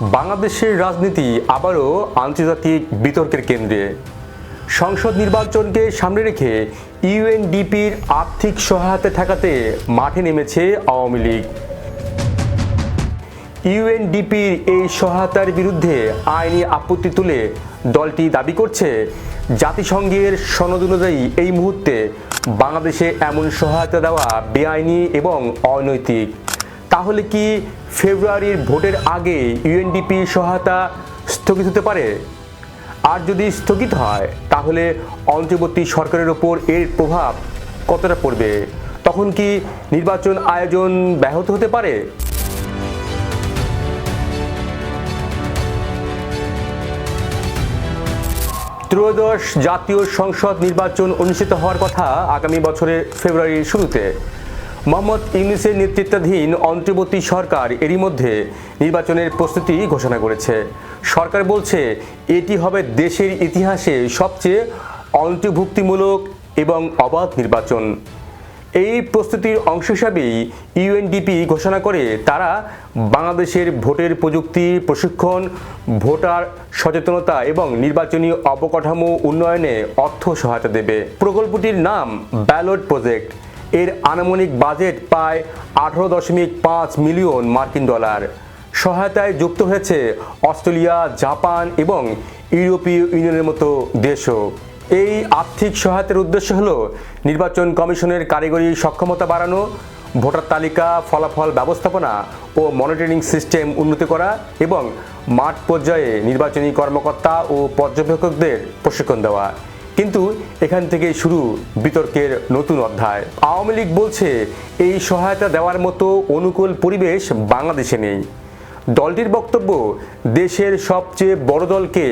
বাংলাদেশের রাজনীতি আবারও আন্তর্জাতিক বিতর্কের কেন্দ্রে। সংসদ নির্বাচনকে সামনে রেখে ইউএনডিপির আর্থিক সহায়তা ঠেকাতে মাঠে নেমেছে আওয়ামী লীগ। ইউএনডিপির এই সহায়তার বিরুদ্ধে আইনি আপত্তি তুলে দলটি দাবি করছে, জাতিসংঘের সনদ অনুযায়ী এই মুহূর্তে বাংলাদেশে এমন সহায়তা দেওয়া বেআইনি এবং অনৈতিক। তাহলে কি ফেব্রুয়ারির ভোটের আগে ইউএনডিপি সহায়তা স্থগিত হতে পারে? আর যদি স্থগিত হয়, তাহলে অন্তর্বর্তী সরকারের ওপর এর প্রভাব কতটা পড়বে? তখন কি নির্বাচন আয়োজন ব্যাহত হতে পারে? ত্রয়োদশ জাতীয় সংসদ নির্বাচন অনুষ্ঠিত হওয়ার কথা আগামী বছরের ফেব্রুয়ারির শুরুতে। মোহাম্মদ ইউনিসের নেতৃত্বাধীন অন্তর্বর্তী সরকার এরই মধ্যে নির্বাচনের প্রস্তুতি ঘোষণা করেছে। সরকার বলছে, এটি হবে দেশের ইতিহাসে সবচেয়ে অন্তর্ভুক্তিমূলক এবং অবাধ নির্বাচন। এই প্রস্তুতির অংশ হিসাবেই ইউএনডিপি ঘোষণা করে, তারা বাংলাদেশের ভোটের প্রযুক্তি, প্রশিক্ষণ, ভোটার সচেতনতা এবং নির্বাচনী অবকাঠামো উন্নয়নে অর্থ সহায়তা দেবে। প্রকল্পটির নাম ব্যালট প্রজেক্ট। এর আনুমানিক বাজেট প্রায় আঠারো দশমিক পাঁচ মিলিয়ন মার্কিন ডলার। সহায়তায় যুক্ত হয়েছে অস্ট্রেলিয়া, জাপান এবং ইউরোপীয় ইউনিয়নের মতো দেশও। এই আর্থিক সহায়তার উদ্দেশ্য হল নির্বাচন কমিশনের কারিগরি সক্ষমতা বাড়ানো, ভোটার তালিকা, ফলাফল ব্যবস্থাপনা ও মনিটরিং সিস্টেম উন্নতি করা এবং মাঠ পর্যায়ে নির্বাচনী কর্মকর্তা ও পর্যবেক্ষকদের প্রশিক্ষণ দেওয়া। কিন্তু এখান থেকে শুরু বিতর্কের নতুন অধ্যায়। আওয়ামী লীগ বলছে, এই সহায়তা দেওয়ার মতো অনুকূল পরিবেশ বাংলাদেশে নেই। দলটির বক্তব্য, দেশের সবচেয়ে বড় দলকে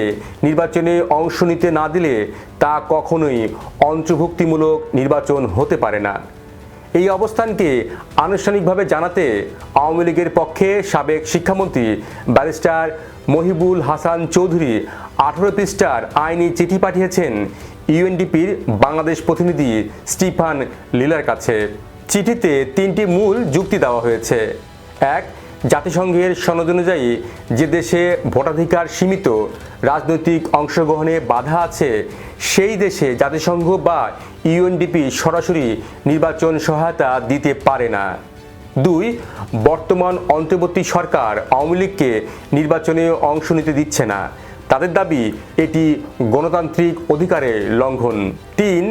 নির্বাচনে অংশ নিতে না দিলে তা কখনোই অন্তর্ভুক্তিমূলক নির্বাচন হতে পারে না। এই অবস্থানকে আনুষ্ঠানিকভাবে জানাতে আওয়ামী লীগের পক্ষে সাবেক শিক্ষামন্ত্রী ব্যারিস্টার মহিবুল হাসান চৌধুরী আঠারো পৃষ্ঠার আইনি চিঠি পাঠিয়েছেন ইউএনডিপির বাংলাদেশ প্রতিনিধি স্টিফান লিলার কাছে চিঠিতে তিনটি মূল যুক্তি দেওয়া হয়েছে। এক, জাতিসংঘের সনদ অনুযায়ী যে দেশে ভোটাধিকার সীমিত, রাজনৈতিক অংশগ্রহণে বাধা আছে, সেই দেশে জাতিসংঘ বা ইউএনডিপি সরাসরি নির্বাচন সহায়তা দিতে পারে না। দুই, বর্তমান অন্তর্বর্তী সরকার আওয়ামী লীগকে নির্বাচনে অংশ নিতে দিচ্ছে না। তাদের দাবি, এটি গণতান্ত্রিক অধিকারের লঙ্ঘন। তিন,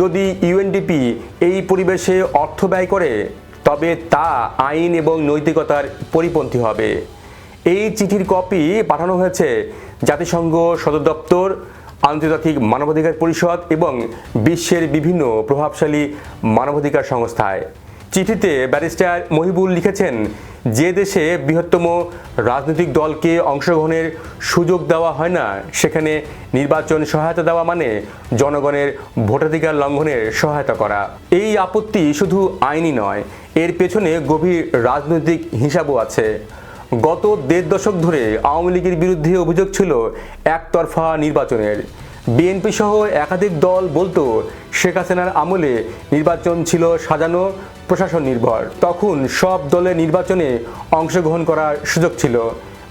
যদি ইউএনডিপি এই পরিবেশে অর্থ ব্যয় করে, তবে তা আইন এবং নৈতিকতার পরিপন্থী হবে। এই চিঠির কপি পাঠানো হয়েছে জাতিসংঘ সদর দপ্তর, আন্তর্জাতিক মানবাধিকার পরিষদ এবং বিশ্বের বিভিন্ন প্রভাবশালী মানবাধিকার সংস্থায়। চিঠিতে ব্যারিস্টার মহিবুল লিখেছেন যে দেশে বৃহত্তম রাজনৈতিক দলকে অংশগ্রহণের সুযোগ দেওয়া হয় না, সেখানে নির্বাচন সহায়তা দেওয়া মানে জনগণের ভোটাধিকার লঙ্ঘনের সহায়তা করা। এই আপত্তি শুধু আইনি নয়, এর পেছনে গভীর রাজনৈতিক হিসাবও আছে। গত দেড় দশক ধরে আওয়ামী লীগের বিরুদ্ধে অভিযোগ ছিল একতরফা নির্বাচনের। বিএনপি সহ একাধিক দল বলতো, শেখ হাসিনার আমলে নির্বাচন ছিল সাজানো, প্রশাসন নির্ভর। তখন সব দলের নির্বাচনে অংশগ্রহণ করার সুযোগ ছিল।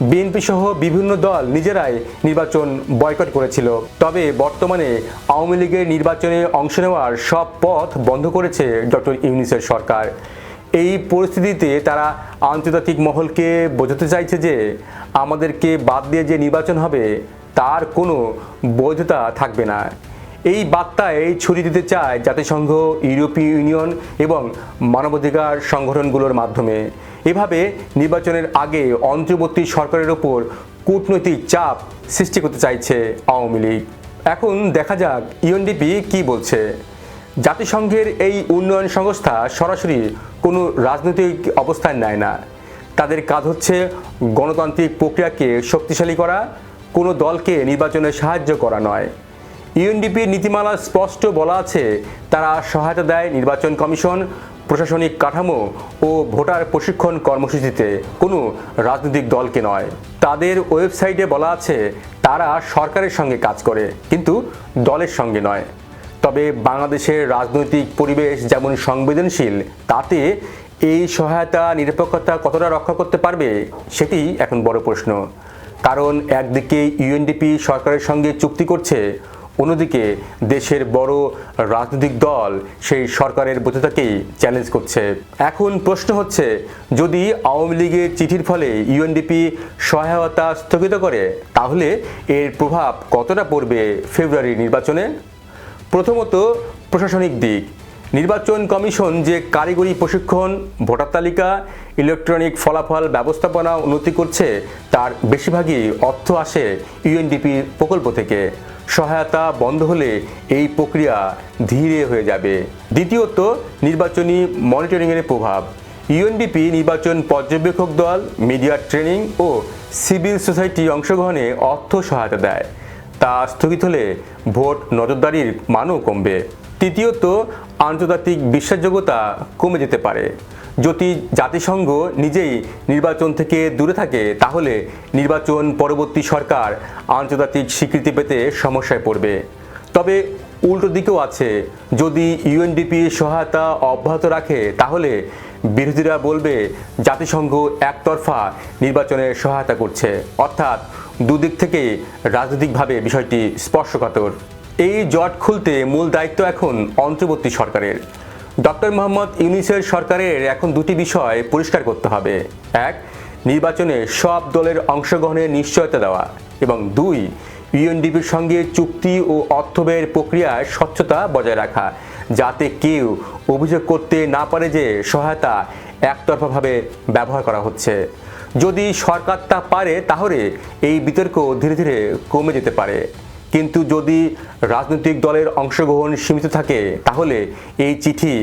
বিএনপি সহ বিভিন্ন দল নিজেরাই নির্বাচন বয়কট করেছিল। তবে বর্তমানে আওয়ামী লীগের নির্বাচনে অংশ নেওয়ার সব পথ বন্ধ করেছে ডক্টর ইউনিসের সরকার। এই পরিস্থিতিতে তারা আন্তর্জাতিক মহলকে বোঝাতে চাইছে যে, আমাদেরকে বাদ দিয়ে যে নির্বাচন হবে তার কোনো বৈধতা থাকবে না। এই বার্তায় ছড়িয়ে দিতে চায় জাতিসংঘ, ইউরোপীয় ইউনিয়ন এবং মানবাধিকার সংগঠনগুলোর মাধ্যমে। এভাবে নির্বাচনের আগে অন্তর্বর্তী সরকারের ওপর কূটনৈতিক চাপ সৃষ্টি করতে চাইছে আওয়ামী লীগ। এখন দেখা যাক ইউএনডিপি কি বলছে। জাতিসংঘের এই উন্নয়ন সংস্থা সরাসরি কোনো রাজনৈতিক অবস্থান নেয় না। তাদের কাজ হচ্ছে গণতান্ত্রিক প্রক্রিয়াকে শক্তিশালী করা কোনো দলকে নির্বাচনে সাহায্য করা নয়। ইউএনডিপির নীতিমালা স্পষ্ট বলা আছে, তারা সহায়তা দেয় নির্বাচন কমিশন, প্রশাসনিক কাঠামো ও ভোটার প্রশিক্ষণ কর্মসূচিতে। কোনো রাজনৈতিক দলকে নয়। তাদের ওয়েবসাইটে বলা আছে, তারা সরকারের সঙ্গে কাজ করে, কিন্তু দলের সঙ্গে নয়। তবে বাংলাদেশের রাজনৈতিক পরিবেশ যেমন সংবেদনশীল, তাতে এই সহায়তা, নিরপেক্ষতা কতটা রক্ষা করতে পারবে, সেটি এখন বড় প্রশ্ন। কারণ একদিকে ইউএনডিপি সরকারের সঙ্গে চুক্তি করছে, অন্যদিকে দেশের বড় রাজনৈতিক দল সেই সরকারের বৈধতাকেই চ্যালেঞ্জ করছে। এখন প্রশ্ন হচ্ছে, যদি আওয়ামী লীগের চিঠির ফলে ইউএনডিপি সহায়তা স্থগিত করে, তাহলে এর প্রভাব কতটা পড়বে ফেব্রুয়ারি নির্বাচনে? প্রথমত প্রশাসনিক দিক। নির্বাচন কমিশন যে কারিগরি প্রশিক্ষণ, ভোটার তালিকা, ইলেকট্রনিক ফলাফল ব্যবস্থাপনা উন্নতি করছে, তার বেশিরভাগই অর্থ আসে ইউএনডিপি প্রকল্প থেকে। সহায়তা বন্ধ হলে এই প্রক্রিয়া ধীরে হয়ে যাবে। দ্বিতীয়ত, নির্বাচনী মনিটরিংয়ের প্রভাব। ইউএনডিপি নির্বাচন পর্যবেক্ষক দল, মিডিয়া ট্রেনিং ও সিভিল সোসাইটি অংশগ্রহণে অর্থ সহায়তা দেয়। তা স্থগিত হলে ভোট নজরদারির মানও কমবে। তৃতীয়ত, আন্তর্জাতিক বিশ্বাসযোগ্যতা কমে যেতে পারে। যদি জাতিসংঘ নিজেই নির্বাচন থেকে দূরে থাকে, তাহলে নির্বাচন পরবর্তী সরকার আন্তর্জাতিক স্বীকৃতি পেতে সমস্যায় পড়বে। তবে উল্টো দিকেও আছে, যদি ইউএনডিপি সহায়তা অব্যাহত রাখে, তাহলে বিরোধীরা বলবে জাতিসংঘ একতরফা নির্বাচনে সহায়তা করছে। অর্থাৎ দুদিক থেকেই রাজনৈতিকভাবে বিষয়টি স্পর্শকাতর। এই জট খুলতে মূল দায়িত্ব এখন অন্তর্বর্তী সরকারের। ডক্টর মোহাম্মদ ইউনিসের সরকারের এখন দুটি বিষয় পরিষ্কার করতে হবে। এক, নির্বাচনে সব দলের অংশগ্রহণের নিশ্চয়তা দেওয়া এবং দুই, ইউএনডিপির সঙ্গে চুক্তি ও অর্থ ব্যয়ের প্রক্রিয়ায় স্বচ্ছতা বজায় রাখা, যাতে কেউ অভিযোগ করতে না পারে যে সহায়তা একতরফাভাবে ব্যবহার করা হচ্ছে। যদি সরকার তা পারে, তাহলে এই বিতর্ক ধীরে ধীরে কমে যেতে পারে। কিন্তু যদি রাজনৈতিক দলের অংশগ্রহণ সীমিত থাকে, তাহলে এই চিঠি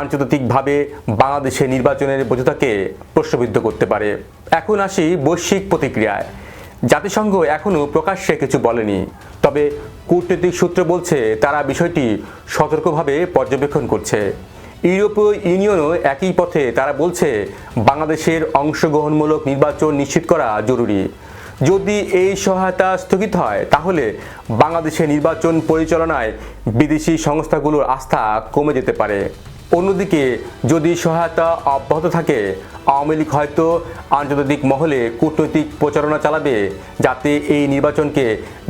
আন্তর্জাতিকভাবে বাংলাদেশের নির্বাচনের বৈধতাকে প্রশ্নবিদ্ধ করতে পারে। এখন আসি বৈশ্বিক প্রতিক্রিয়ায়। জাতিসংঘ এখনও প্রকাশ্যে কিছু বলেনি, তবে কূটনৈতিক সূত্র বলছে তারা বিষয়টি সতর্কভাবে পর্যবেক্ষণ করছে। ইউরোপীয় ইউনিয়নও একই পথে তারা বলছে, বাংলাদেশের অংশগ্রহণমূলক নির্বাচন নিশ্চিত করা জরুরি। যদি এই সহায়তা স্থগিত হয়, তাহলে বাংলাদেশে নির্বাচন পরিচালনায় বিদেশি সংস্থাগুলোর আস্থা কমে যেতে পারে। অন্যদিকে, যদি সহায়তা অব্যাহত থাকে, আওয়ামী লীগ হয়তো আন্তর্জাতিক মহলে কূটনৈতিক প্রচারণা চালাবে, যাতে এই নির্বাচনকে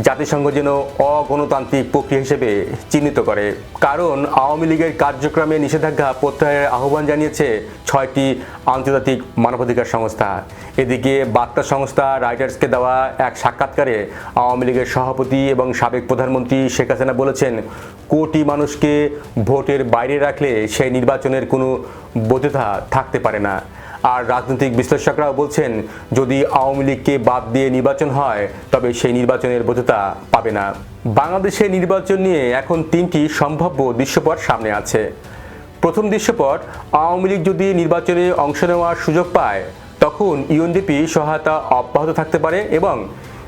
জাতিসংঘ যেন অগণতান্ত্রিক প্রক্রিয়া হিসেবে চিহ্নিত করে। কারণ, আওয়ামী লীগের কার্যক্রমে নিষেধাজ্ঞা প্রত্যাহারের আহ্বান জানিয়েছে ছয়টি আন্তর্জাতিক মানবাধিকার সংস্থা। এদিকে, বার্তা সংস্থা রাইটার্সকে দেওয়া এক সাক্ষাৎকারে আওয়ামী লীগের সভাপতি এবং সাবেক প্রধানমন্ত্রী শেখ হাসিনা বলেছেন, কোটি মানুষকে ভোটের বাইরে রাখলে সেই নির্বাচনের কোনো বৈধতা থাকতে পারে না। আর রাজনৈতিক বিশ্লেষকরাও বলছেন, যদি আওয়ামী লীগকে বাদ দিয়ে নির্বাচন হয়, তবে সেই নির্বাচনের বৈধতা পাবে না। বাংলাদেশের নির্বাচন নিয়ে এখন তিনটি সম্ভাব্য দৃশ্যপট সামনে আছে। প্রথম দৃশ্যপট, আওয়ামী লীগ যদি নির্বাচনে অংশ নেওয়ার সুযোগ পায়, তখন ইউএনডিপি সহায়তা অব্যাহত থাকতে পারে এবং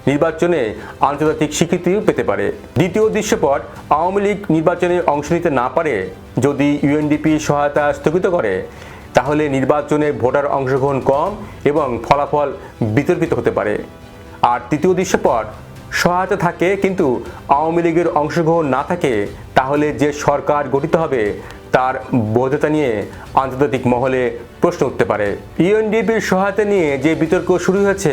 নির্বাচনে আন্তর্জাতিক স্বীকৃতিও পেতে পারে। দ্বিতীয় দৃশ্যপট, আওয়ামী লীগ নির্বাচনে অংশ নিতে না পারে, যদি ইউএনডিপি সহায়তা স্থগিত করে, তাহলে নির্বাচনে ভোটার অংশগ্রহণ কম এবং ফলাফল বিতর্কিত হতে পারে। আর তৃতীয় দৃশ্যপট, সহায়তা থাকে কিন্তু আওয়ামী লীগের অংশগ্রহণ না থাকে, তাহলে যে সরকার গঠিত হবে তার বৈধতা নিয়ে আন্তর্জাতিক মহলে প্রশ্ন উঠতে পারে। ইউএনডিপির সহায়তা নিয়ে যে বিতর্ক শুরু হয়েছে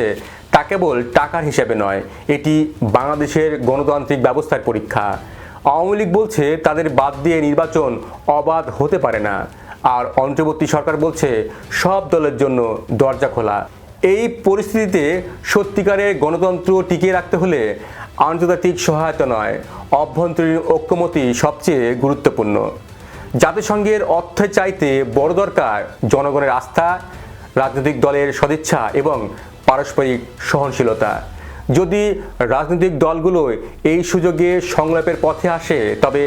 তা কেবল টাকার হিসেবে নয়, এটি বাংলাদেশের গণতান্ত্রিক ব্যবস্থার পরীক্ষা। আওয়ামী লীগ বলছে তাদের বাদ দিয়ে নির্বাচন অবাধ হতে পারে না। আর অন্তর্বর্তী সরকার বলছে সব দলের জন্য দরজা খোলা। এই পরিস্থিতিতে সত্যিকারের গণতন্ত্র টিকিয়ে রাখতে হলে আন্তর্জাতিক সহায়তা নয়, অভ্যন্তরীণ ঐক্যমতি সবচেয়ে গুরুত্বপূর্ণ। জাতিসংঘের অর্থের চাইতে বড় দরকার জনগণের আস্থা, রাজনৈতিক দলের সদিচ্ছা এবং পারস্পরিক সহনশীলতা। যদি রাজনৈতিক দলগুলো এই সুযোগে সংলাপের পথে আসে, তবে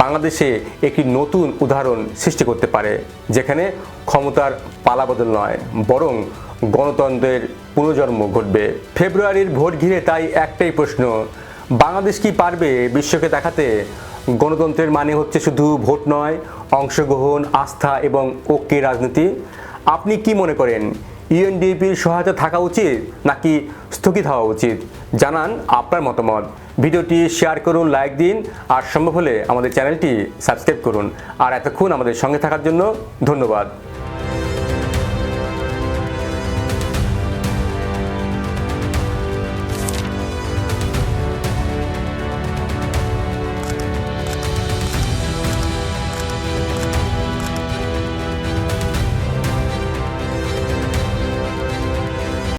বাংলাদেশে একটি নতুন উদাহরণ সৃষ্টি করতে পারে, যেখানে ক্ষমতার পালাবদল নয়, বরং গণতন্ত্রের পুনর্জন্ম ঘটবে। ফেব্রুয়ারির ভোট ঘিরে তাই একটাই প্রশ্ন, বাংলাদেশ কি পারবে বিশ্বকে দেখাতে? গণতন্ত্রের মানে হচ্ছে শুধু ভোট নয়, অংশগ্রহণ, আস্থা এবং ঐক্যের রাজনীতি। আপনি কি মনে করেন ইউএনডিপির সহায়তা থাকা উচিত নাকি স্থগিত হওয়া উচিত? জানান আপনার মতামত। ভিডিওটি শেয়ার করুন, লাইক দিন, আর সম্ভব হলে আমাদের চ্যানেলটি সাবস্ক্রাইব করুন। আর এতক্ষণ আমাদের সঙ্গে থাকার জন্য ধন্যবাদ।